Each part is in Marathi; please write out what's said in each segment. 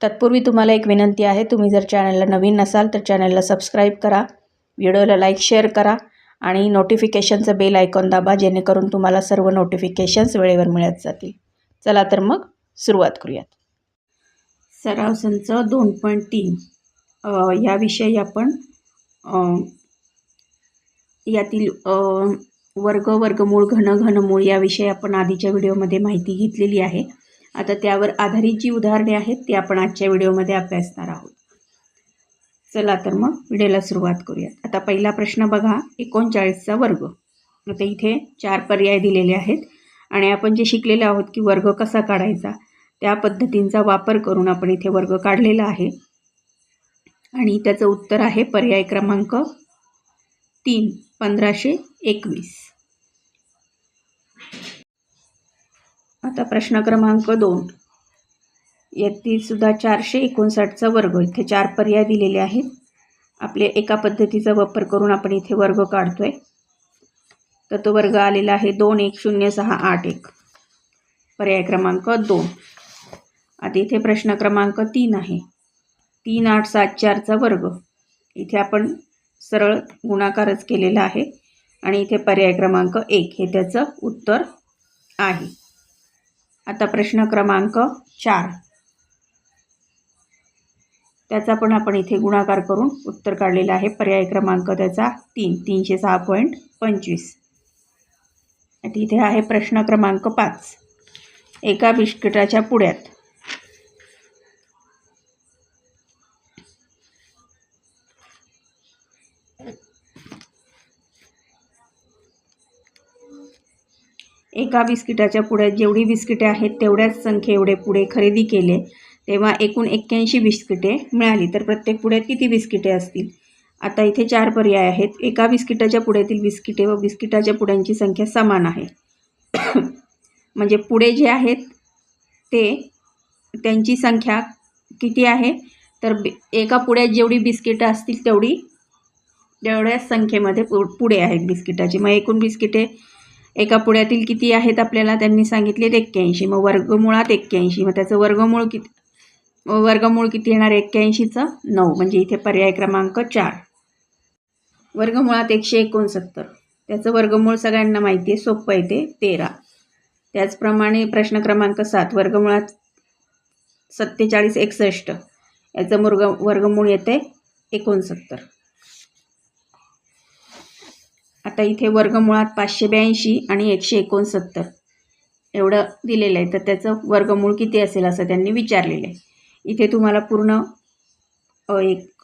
तत्पूर्वी तुम्हाला एक विनंती आहे तुम्ही जर चॅनलला नवीन नसाल तर चॅनलला सबस्क्राईब करा व्हिडिओला लाईक शेअर करा आणि नोटिफिकेशनचं बेल आयकॉन दाबा जेणेकरून तुम्हाला सर्व नोटिफिकेशन्स वेळेवर मिळत जातील. चला तर मग सुरुवात करूयात. सराव संच दोन पॉईंट तीन. याविषयी आपण यातील वर्ग वर्गमूळ घन घनमूळ याविषयी आपण आधीच्या व्हिडिओमध्ये माहिती घेतलेली आहे. आता त्यावर आधारित जी उदाहरणे आहेत ती आपण आजच्या व्हिडिओमध्ये अभ्यासणार आहोत. चला तर मग व्हिडिओला सुरुवात करूयात. आता पहिला प्रश्न बघा एकोणचाळीसचा वर्ग. आता इथे चार पर्याय दिलेले आहेत. आणि आपण जे शिकलेले आहोत की वर्ग कसा काढायचा त्या पद्धतींचा वापर करून आपण इथे वर्ग काढलेला आहे. आणि त्याचं उत्तर आहे पर्याय क्रमांक तीन पंधराशे एकवीस. आता प्रश्न क्रमांक दोन. यातील सुद्धा चारशे एकोणसाठचा वर्ग इथे चार पर्याय दिलेले आहेत. आपले एका पद्धतीचा वापर करून आपण इथे वर्ग काढतो आहे तर तो वर्ग आलेला आहे दोन एक शून्य सहा आठ एक. पर्याय क्रमांक दोन. आता इथे प्रश्न क्रमांक तीन आहे. तीन आठ सात चारचा वर्ग. इथे आपण सरळ गुणाकारच केलेला आहे. आणि इथे पर्याय क्रमांक एक हे त्याचं उत्तर आहे. आता प्रश्न क्रमांक चार. त्याचा पण आपण इथे गुणाकार करून उत्तर काढलेलं आहे. पर्याय क्रमांक त्याचा तीन तीनशे सहा पॉईंट पंचवीस. आता इथे आहे प्रश्न क्रमांक पाच. एका बिस्किटाच्या पुड्यात एका बिस्किटाच्या पुढ्यात जेवढी बिस्किटे आहेत तेवढ्याच संख्ये एवढे पुढे खरेदी केले. तेव्हा एकूण एक्क्याऐंशी बिस्किटे मिळाली. तर प्रत्येक पुढ्यात किती बिस्किटे असतील? आता इथे चार पर्याय आहेत. एका बिस्किटाच्या पुढ्यातील बिस्किटे व बिस्किटाच्या पुड्यांची संख्या समान आहे. म्हणजे पुढे जे आहेत ते त्यांची संख्या किती आहे? तर बि एका पुढ्यात जेवढी बिस्किटं असतील तेवढी तेवढ्याच संख्येमध्ये पु पुढे आहेत बिस्किटाचे. मग एकूण बिस्किटे एका पुढ्यातील किती आहेत आपल्याला त्यांनी सांगितले एक्क्याऐंशी. मग वर्गमुळात एक्क्याऐंशी. मग त्याचं वर्गमूळ किती? वर्गमूळ किती येणार? एक्क्याऐंशीचं नऊ. म्हणजे इथे पर्याय क्रमांक चार. वर्गमुळात एकशे एकोणसत्तर. त्याचं वर्गमूळ सगळ्यांना माहिती आहे. सोपं आहे ते. तेरा. त्याचप्रमाणे प्रश्न क्रमांक सात. वर्गमुळात सत्तेचाळीस एकसष्ट. याचं मुर्ग वर्गमूळ येते एकोणसत्तर. आता इथे वर्गमुळात पाचशे ब्याऐंशी आणि एकशे एकोणसत्तर. एवढं दिलेलं आहे. तर त्याचं वर्गमूळ किती असेल असं त्यांनी विचारलेलं आहे. इथे तुम्हाला पूर्ण एक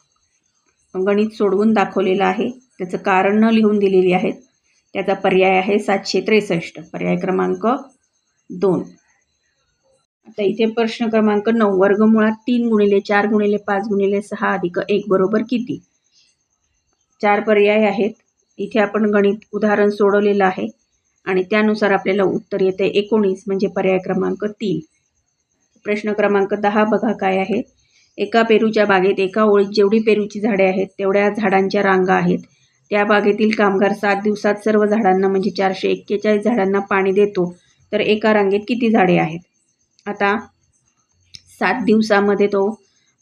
गणित सोडवून दाखवलेलं आहे. त्याचं कारण न लिहून दिलेली आहेत. त्याचा पर्याय आहे सातशे त्रेसष्ट. पर्याय क्रमांक दोन. आता इथे प्रश्न क्रमांक नऊ. वर्गमुळात तीन गुणिले चार गुणिले पाच गुणिले सहा अधिक एक बरोबर किती? चार पर्याय आहेत. इथे आपण गणित उदाहरण सोडवलेलं आहे आणि त्यानुसार आपल्याला उत्तर येते एकोणीस म्हणजे पर्याय क्रमांक तीन. प्रश्न क्रमांक दहा बघा काय आहे. एका पेरूच्या बागेत एका ओळीत जेवढी पेरूची झाडे आहेत तेवढ्या झाडांच्या रांगा आहेत. त्या बागेतील कामगार सात दिवसात सर्व झाडांना म्हणजे चारशे एक्केचाळीस झाडांना पाणी देतो. तर एका रांगेत किती झाडे आहेत? आता सात दिवसामध्ये तो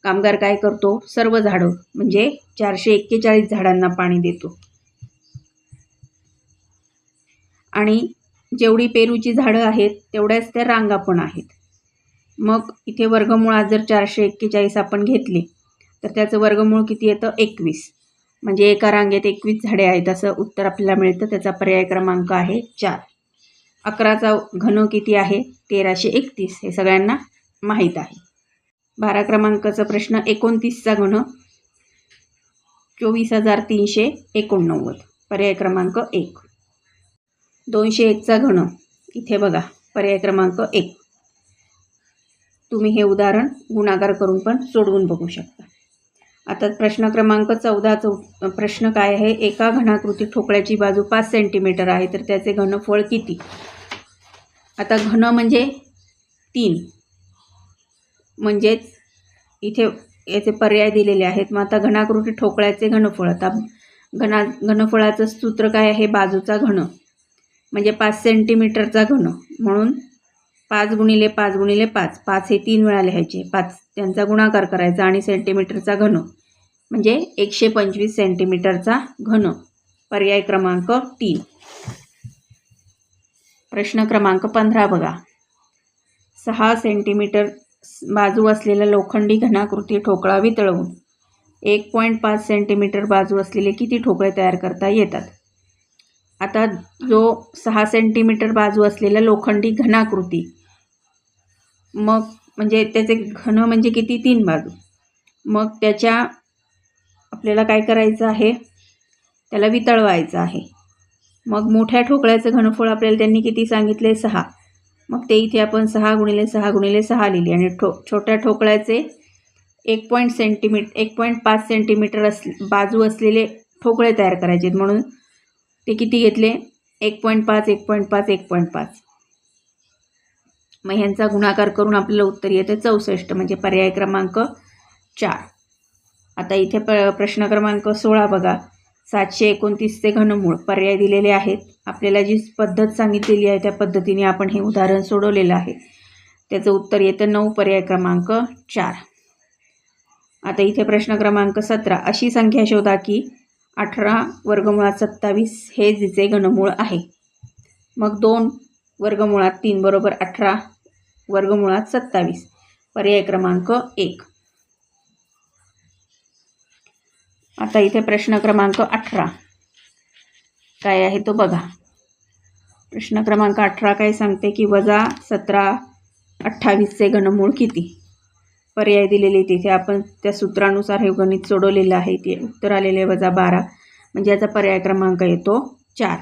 कामगार काय करतो? सर्व झाडं म्हणजे चारशे एक्केचाळीस झाडांना पाणी देतो. आणि जेवढी पेरूची झाडं आहेत तेवढ्याच त्या रांगा पण आहेत. मग इथे वर्गमुळात जर चारशे एक्केचाळीस आपण घेतले तर त्याचं वर्गमूळ किती येतं? एकवीस. म्हणजे एका रांगेत एकवीस झाडे आहेत असं उत्तर आपल्याला मिळतं. त्याचा पर्याय क्रमांक आहे चार. अकराचा घन किती आहे? तेराशे एकतीस. हे सगळ्यांना माहीत आहे. बारा क्रमांकाचा प्रश्न एकोणतीसचा घन चोवीस हजार तीनशे एकोणनव्वद. पर्याय क्रमांक एक. दोनशे एकचा घन. इथे बघा पर्याय क्रमांक एक. तुम्ही हे उदाहरण गुणाकार करून पण सोडवून बघू शकता. आता प्रश्न क्रमांक चौदा चौ प्रश्न काय आहे? एका घनाकृती ठोकळ्याची बाजू पाच सेंटीमीटर आहे तर त्याचे घनफळ किती? आता घन म्हणजे तीन. म्हणजेच इथे याचे पर्याय दिलेले आहेत. मग आता घनाकृती ठोकळ्याचे घनफळ. आता घना घनफळाचं सूत्र काय आहे? बाजूचा घन. म्हणजे पाच सेंटीमीटरचा घन. म्हणून पाच गुणिले पाच गुणिले पाच. पाच हे तीन वेळा लिहायचे. पाच त्यांचा गुणाकार करायचा आणि सेंटीमीटरचा घन. म्हणजे एकशे पंचवीस सेंटीमीटरचा घन. पर्याय क्रमांक तीन. प्रश्न क्रमांक पंधरा बघा. सहा सेंटीमीटर बाजू असलेला लोखंडी घनाकृती ठोकळा वितळवून एक पॉईंट पाच सेंटीमीटर बाजू असलेले किती ठोकळे तयार करता येतात? आता जो सहा सेंटीमीटर बाजू असलेला लोखंडी घनाकृती मग म्हणजे त्याचे घन म्हणजे किती? तीन बाजू. मग त्याच्या आपल्याला काय करायचं आहे? त्याला वितळवायचं आहे. मग मोठ्या ठोकळ्याचं घनफळ आपल्याला त्यांनी किती सांगितले? सहा. मग ते इथे आपण सहा गुणिले सहा गुणिले सहा लिहिली आणि ठो छोट्या ठोकळ्याचे एक पॉईंट सेंटीमीटर एक पॉईंट पाच सेंटीमीटर अस बाजू असलेले ठोकळे तयार करायचे आहेत. म्हणून ते किती घेतले? एक पॉईंट पाच एक पॉईंट पाच एक पॉईंट पाच. मग ह्यांचा गुणाकार करून आपल्याला उत्तर येतं चौसष्ट म्हणजे पर्याय क्रमांक चार. आता इथे प प्रश्न क्रमांक सोळा बघा. सातशे एकोणतीसचे घनमूळ पर्याय दिलेले आहेत. आपल्याला जी पद्धत सांगितलेली आहे त्या पद्धतीने आपण हे उदाहरण सोडवलेलं आहे. त्याचं उत्तर येतं नऊ पर्याय क्रमांक चार. आता इथे प्रश्न क्रमांक सतरा. अशी संख्या शोधा की अठरा वर्गमुळात सत्तावीस हे जिचे घनमूळ आहे. मग दोन वर्गमुळात तीन बरोबर अठरा वर्गमुळात सत्तावीस. पर्याय क्रमांक एक. आता इथे प्रश्न क्रमांक अठरा. काय आहे तो बघा. प्रश्न क्रमांक अठरा काय सांगते की वजा सतरा अठ्ठावीसचे घनमूळ किती? पर्याय दिलेले तिथे आपण त्या सूत्रानुसार हे गणित सोडवलेलं आहे ते उत्तर आलेले वजा बारा. म्हणजे याचा पर्याय क्रमांक येतो चार.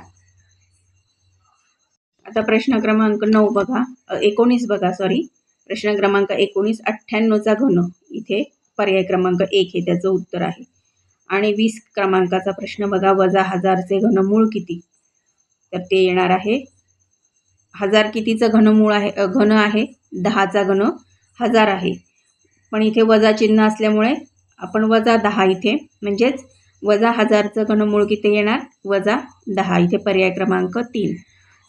आता प्रश्न क्रमांक नऊ बघा. एकोणीस बघा सॉरी प्रश्न क्रमांक एकोणीस अठ्ठ्याण्णवचा घन. इथे पर्याय क्रमांक एक हे त्याचं उत्तर आहे. आणि वीस क्रमांकाचा प्रश्न बघा वजा हजारचे घनमूळ किती? तर ते येणार आहे. हजार कितीचं घनमूळ आहे? घन आहे? दहाचा घन हजार आहे. पण इथे वजा चिन्ह असल्यामुळे आपण वजा दहा इथे. म्हणजेच वजा हजारचं घनमूळ किती येणार? वजा दहा. इथे पर्याय क्रमांक तीन.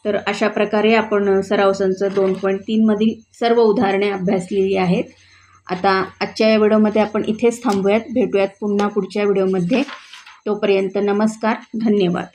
तर अशा प्रकारे आपण सराव संच दोन पॉईंट तीनमधील सर्व उदाहरणे अभ्यासलेली आहेत. आता आजच्या या व्हिडिओमध्ये आपण इथेच थांबूयात. भेटूयात पुन्हा पुढच्या व्हिडिओमध्ये. तोपर्यंत नमस्कार. धन्यवाद.